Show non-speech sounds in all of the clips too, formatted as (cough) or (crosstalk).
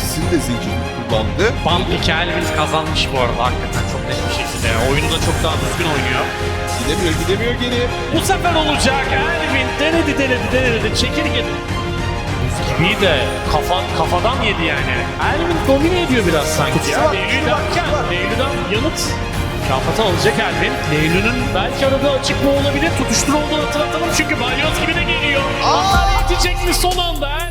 ikisini de zincirini kullandı. Band 2 Elvin kazanmış bu arada hakikaten çok net bir şekilde. Oyunu da çok daha düzgün oynuyor. Gidemiyor gidemiyor geri. Bu sefer olacak. Elvin denedi denedi denedi. Çekirge gibi de kafa, kafadan yedi yani. Elvin domine ediyor biraz sanki. Ya. var, Leylü tutuşu var, derken tutuşu var. Leylü'den yanıt Kafatı alacak Elvin. Leylü'nün belki arada açık mı olabilir? Tutuştur olduğunu hatırlatalım çünkü balyoz gibi de geliyor. Onlar yetecek mi son anda?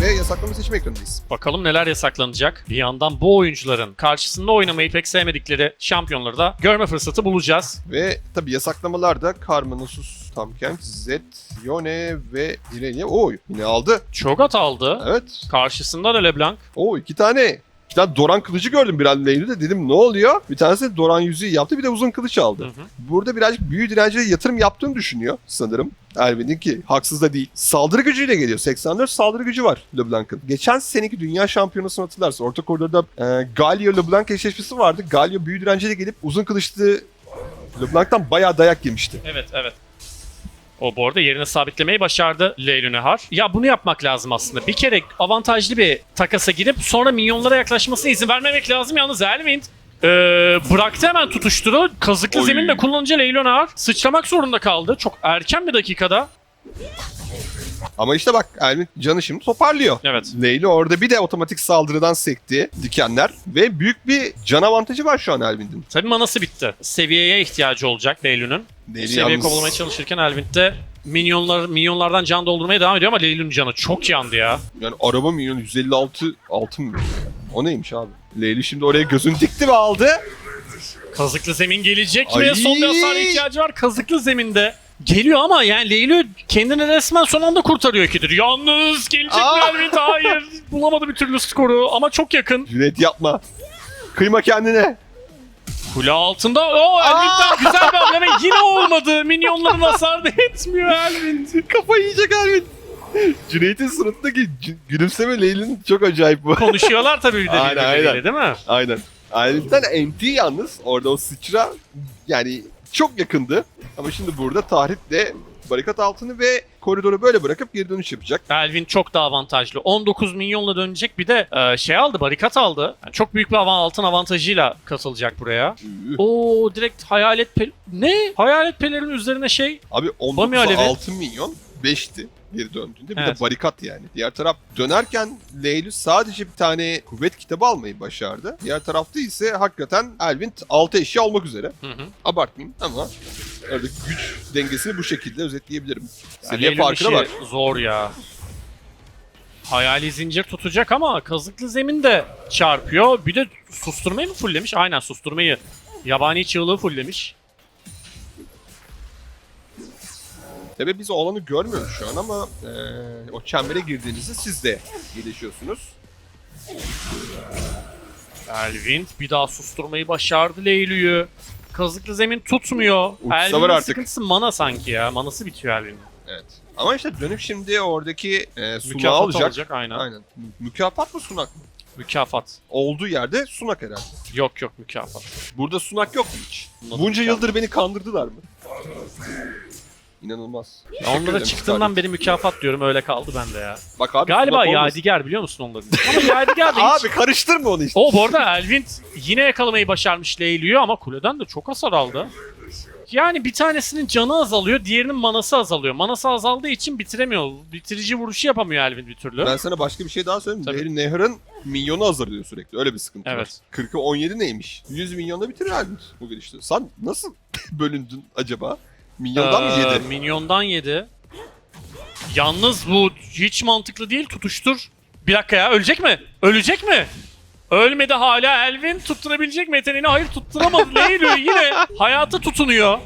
Ve yasaklama seçim ekranındayız. Bakalım neler yasaklanacak. Bir yandan bu oyuncuların karşısında oynamayı pek sevmedikleri şampiyonları da görme fırsatı bulacağız. Ve tabi yasaklamalarda Karma, Nasus, Tamken, Zed, Yone ve Irelia. Oy yine aldı. Çogat aldı. Evet. Karşısında da LeBlanc. O iki tane. İki tane Doran kılıcı gördüm bir an Leyli'de. Dedim ne oluyor? Bir tanesi de Doran yüzüğü yaptı bir de uzun kılıç aldı. Hı hı. Burada birazcık büyü direnciyle yatırım yaptığını düşünüyor sanırım. Elvin'in ki haksız da değil. Saldırı gücüyle geliyor. 84 saldırı gücü var LeBlanc'ın. Geçen seneki dünya şampiyonasını hatırlarsın. Orta koridorda e, Galio LeBlanc eşleşmesi vardı. Galio büyü direnciyle gelip uzun kılıçlı LeBlanc'tan bayağı dayak yemişti. Evet evet. O bu arada yerini sabitlemeyi başardı Leylu Nehar. Ya bunu yapmak lazım aslında. Bir kere avantajlı bir takasa girip sonra minyonlara yaklaşmasına izin vermemek lazım. Yalnız Elvind ee, bıraktı hemen tutuşturu. Kazıklı Oy. zeminde kullanınca Leylu Nehar sıçramak zorunda kaldı. Çok erken bir dakikada. Ama işte bak Elvin canı şimdi toparlıyor. Evet. Leyli orada bir de otomatik saldırıdan sekti dikenler ve büyük bir can avantajı var şu an Elvin'in. Tabii manası bitti. Seviyeye ihtiyacı olacak. Leyli Seviye yalnız- kovalamaya çalışırken Elvind de minyonlar, minyonlardan can doldurmaya devam ediyor ama Leylu'nun canı çok yandı ya. Yani araba milyon 156 altın mı? O neymiş abi? Leyli şimdi oraya gözünü dikti ve aldı. Kazıklı zemin gelecek Ay. mi? Son bir hasara ihtiyacı var. Kazıklı zeminde. Geliyor ama yani Leylü kendini resmen son anda kurtarıyor ikidir. Yalnız gelecek Aa. mi Elvin? Hayır. (laughs) Bulamadı bir türlü skoru ama çok yakın. Cüneyt yapma. Kıyma kendine. Kule altında. O Elvin'den güzel bir hamle ve yine olmadı. Minyonların hasar da etmiyor Elvin. Kafayı yiyecek Elvin. Cüneyt'in suratındaki c- gülümseme Leyli'nin çok acayip bu. Konuşuyorlar tabii bir de Aynen, birbirleriyle aynen. değil mi? Aynen. Elvin'den NT yalnız orada o sıçra yani çok yakındı. Ama şimdi burada tahritle barikat altını ve koridoru böyle bırakıp geri dönüş yapacak. Elvin çok daha avantajlı. 19 milyonla dönecek bir de e, şey aldı barikat aldı. Yani çok büyük bir avan, altın avantajıyla katılacak buraya. Oo direkt hayalet pel... Ne? Hayalet pelerin üzerine şey... Abi Bami 19'a Alevi. 6 milyon 5'ti geri döndüğünde. Bir Evet. de barikat yani. Diğer taraf dönerken Leylü sadece bir tane kuvvet kitabı almayı başardı. Diğer tarafta ise hakikaten Elvin 6 eşya almak üzere. Hı hı. Abartmayayım ama orada güç dengesini bu şekilde özetleyebilirim. Seviye Leylül'ün farkına bak. Zor ya. Hayali zincir tutacak ama kazıklı zeminde çarpıyor. Bir de susturmayı mı fulllemiş? Aynen susturmayı. Yabani çığlığı fulllemiş. Tabii biz o alanı görmüyoruz şu an ama eee, o çembere girdiğinizde siz de gelişiyorsunuz. Elvin bir daha susturmayı başardı Leylü'yü. Kazıklı zemin tutmuyor. Var Elvin'in artık. sıkıntısı mana sanki ya. Manası bitiyor Elvin'in. Evet. Ama işte dönüp şimdi oradaki eee sunağı Mükafat alacak. alacak aynen. Aynen. Mü- Mükafat mı sunak mı? Mükafat. Olduğu yerde sunak herhalde. Yok yok mükafat. Burada sunak yok mu hiç? Bunca mükafat. yıldır beni kandırdılar mı? İnanılmaz. Ya onlara ederim çıktığından beri mükafat diyorum öyle kaldı bende ya. Bak abi, Galiba sunak olmasın. Yadigar biliyor musun onların? Ama Yadigar da (laughs) hiç... Abi karıştırma onu işte. O bu arada Elvin yine yakalamayı başarmış Leylü'yü ama kuleden de çok hasar aldı. Yani bir tanesinin canı azalıyor, diğerinin manası azalıyor. Manası azaldığı için bitiremiyor. Bitirici vuruşu yapamıyor Elvin bir türlü. Ben sana başka bir şey daha söyleyeyim. Tabii. Nehir, Nehr'ın milyonu azalıyor sürekli. Öyle bir sıkıntı Evet. var. 40'ı 17 neymiş? 100 milyonda bitirir Elvin bu gelişte. Sen nasıl (laughs) bölündün acaba? Milyondan mı Ee, yedi? Minyondan yedi. Yalnız bu hiç mantıklı değil. Tutuştur. Bir dakika ya ölecek mi? Ölecek mi? Ölmedi hala Elvin tutturabilecek mi yeteneğini? Hayır tutturamadı. (laughs) Leylü yine hayata tutunuyor.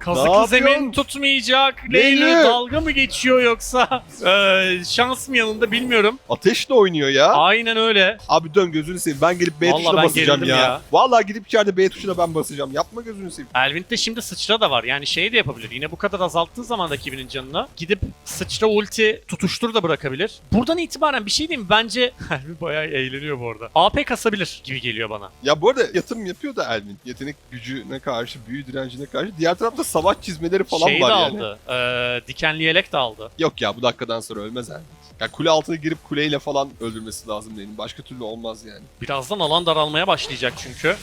Kazıklı yapıyorsun? zemin tutmayacak. Leylü. dalga mı geçiyor yoksa (laughs) ee, şans mı yanında bilmiyorum. Ateşle oynuyor ya. Aynen öyle. Abi dön gözünü seveyim. Ben gelip B Vallahi tuşuna ben basacağım gerildim ya. ya. Vallahi gidip içeride B tuşuna ben basacağım. Yapma gözünü seveyim. Elvint'te şimdi sıçra da var. Yani şey de yapabilir. Yine bu kadar azalttığı zaman rakibinin canını gidip sıçra ulti tutuştur da bırakabilir. Buradan itibaren bir şey diyeyim mi? Bence (laughs) Elvin bayağı eğleniyor bu arada. AP kasabilir gibi geliyor bana. Ya bu arada yatırım yapıyor da Elvin. Yetenek gücüne karşı, büyü direncine karşı. Diğer tarafta savaş çizmeleri falan Şeyi de var yani. aldı. Ee, dikenli yelek de aldı. Yok ya bu dakikadan sonra ölmez Elvin. Ya kule altına girip kuleyle falan öldürmesi lazım benim. Başka türlü olmaz yani. Birazdan alan daralmaya başlayacak çünkü.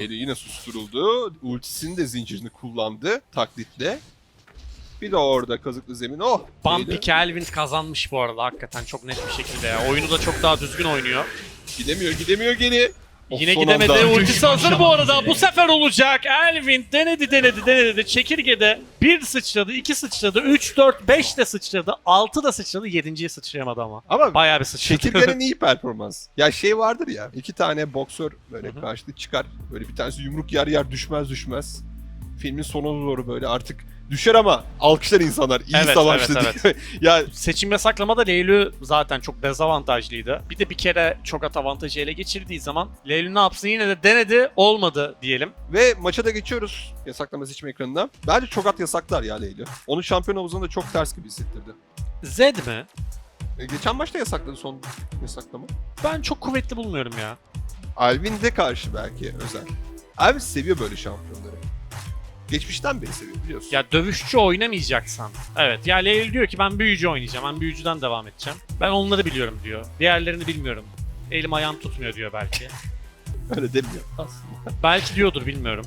Eli yine susturuldu. Ultisinin de zincirini kullandı taklitle. Bir de orada kazıklı zemin. Oh! Bumpy Neydi? Kelvin kazanmış bu arada hakikaten çok net bir şekilde ya. Oyunu da çok daha düzgün oynuyor. Gidemiyor, gidemiyor geri. Yine gidemedi. Ultisi hazır bu arada. Bu sefer olacak. Elvin denedi denedi denedi. Çekirgede bir sıçradı, iki sıçradı, 3, 4, 5 de sıçradı, 6 da sıçradı, 7.ye sıçrayamadı ama. Ama Bayağı bir sıçradı. Çekirgenin iyi (laughs) performans. Ya şey vardır ya. iki tane boksör böyle karşılık çıkar. Böyle bir tanesi yumruk yer yer düşmez düşmez. Filmin sonuna doğru böyle artık düşer ama alkışlar insanlar. İyi Evet, savaştı evet, diye. (laughs) ya Seçim ve saklamada Leylü zaten çok dezavantajlıydı. Bir de bir kere çok at avantajı ele geçirdiği zaman Leylü ne yapsın yine de denedi olmadı diyelim. ve maça da geçiyoruz yasaklama seçim ekranına. Bence çok at yasaklar ya Leyli. Onu şampiyon havuzunda çok ters gibi hissettirdi. Zed mi? E, geçen maçta yasakladı son yasaklama. Ben çok kuvvetli bulmuyorum ya. Alvin de karşı belki özel. Alvin seviyor böyle şampiyonları. Geçmişten beri seviyor biliyorsun. Ya dövüşçü oynamayacaksan. Evet ya Leylü diyor ki ben büyücü oynayacağım. Ben büyücüden devam edeceğim. Ben onları biliyorum diyor. Diğerlerini bilmiyorum. Elim ayağım tutmuyor diyor belki. (laughs) Öyle demiyor aslında. (laughs) belki diyordur bilmiyorum.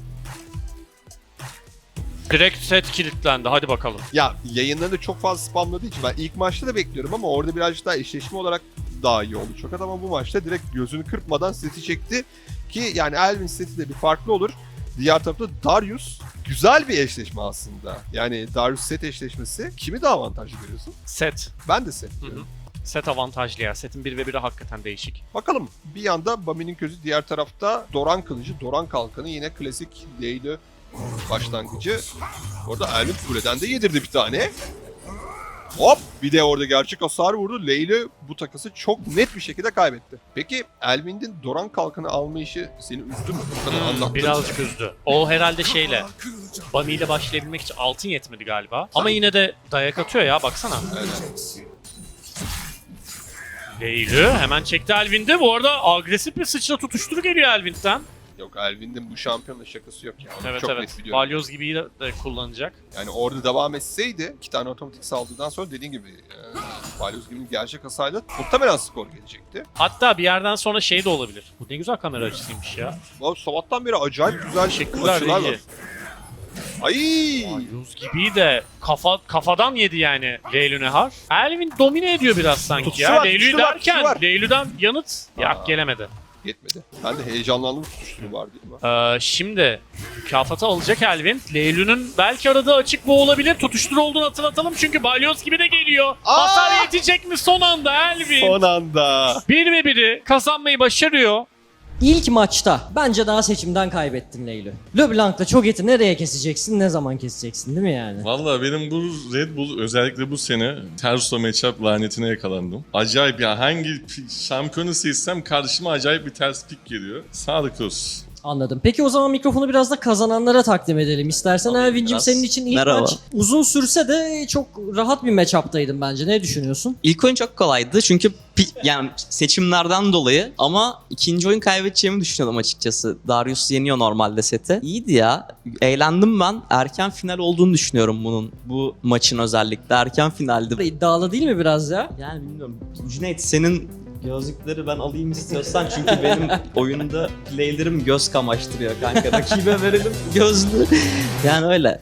Direkt set kilitlendi. Hadi bakalım. Ya yayınlarında çok fazla spamladığı için ben ilk maçta da bekliyorum ama orada birazcık daha eşleşme olarak daha iyi oldu. Çok ama bu maçta direkt gözünü kırpmadan seti çekti. Ki yani Elvin seti de bir farklı olur. Diğer tarafta Darius güzel bir eşleşme aslında. Yani Darius set eşleşmesi kimi daha avantajlı görüyorsun? Set. Ben de set Hı hı. Set avantajlı ya. Setin 1 ve 1'i hakikaten değişik. Bakalım bir yanda Bami'nin közü diğer tarafta Doran kılıcı, Doran kalkanı yine klasik Leyli başlangıcı. Orada Elvin kuleden de yedirdi bir tane. Hop bir de orada gerçek hasar vurdu. Leyli bu takası çok net bir şekilde kaybetti. Peki Elvin'in Doran kalkanı alma işi seni üzdü mü? Bu kadar Hmm, anlattın. birazcık üzdü. O herhalde şeyle Bunny ile başlayabilmek için altın yetmedi galiba. Ama yine de dayak atıyor ya baksana. Leylü hemen çekti Elvin'de. Bu arada agresif bir sıçra tutuşturu geliyor Elvin'den. Yok Elvin'in bu şampiyonla şakası yok ya. Onu Evet çok evet. net biliyorum. Balyoz gibi de, de kullanacak. Yani orada devam etseydi iki tane otomatik saldırıdan sonra dediğin gibi e, Balyoz gibi gerçek hasarla muhtemelen skor gelecekti. Hatta bir yerden sonra şey de olabilir. Bu ne güzel kamera açısıymış ya. Abi sabahtan beri acayip güzel Reji. var. Ay! Balyoz gibi de kafa kafadan yedi yani Leylü Nehar. Elvin domine ediyor biraz sanki Tutuşu ya. var, Leylü derken var. Leylü'den yanıt Aa. yak gelemedi. Yetmedi. Ben de heyecanlandım tutuştuğu var diye. ama. Ee, şimdi mükafatı alacak Elvin. Leylül'ün belki aradığı açık bu olabilir. Tutuştur olduğunu hatırlatalım çünkü balyoz gibi de geliyor. Aa! Hasar yetecek mi son anda Elvin? Son anda. Bir ve biri kazanmayı başarıyor. İlk maçta bence daha seçimden kaybettin Leylü. LeBlanc'la çok eti nereye keseceksin, ne zaman keseceksin değil mi yani? Valla benim bu Red Bull özellikle bu sene Terso matchup lanetine yakalandım. Acayip ya hangi pi- şampiyonu seçsem karşıma acayip bir ters pik geliyor. Sağlık olsun. Anladım. Peki o zaman mikrofonu biraz da kazananlara takdim edelim istersen. Tabii, Elvin'cim biraz. senin için ilk Merhaba. maç uzun sürse de çok rahat bir matchup'taydın bence. Ne düşünüyorsun? İlk oyun çok kolaydı çünkü pi- yani seçimlerden dolayı ama ikinci oyun kaybedeceğimi düşünüyordum açıkçası. Darius yeniyor normalde seti. İyiydi ya. Eğlendim ben. Erken final olduğunu düşünüyorum bunun. Bu maçın özellikle erken finaldi. İddialı değil mi biraz ya? Yani bilmiyorum. Cüneyt senin gözlükleri ben alayım istiyorsan çünkü benim (laughs) oyunda playlerim göz kamaştırıyor kanka. Rakibe verelim gözlü. Yani öyle.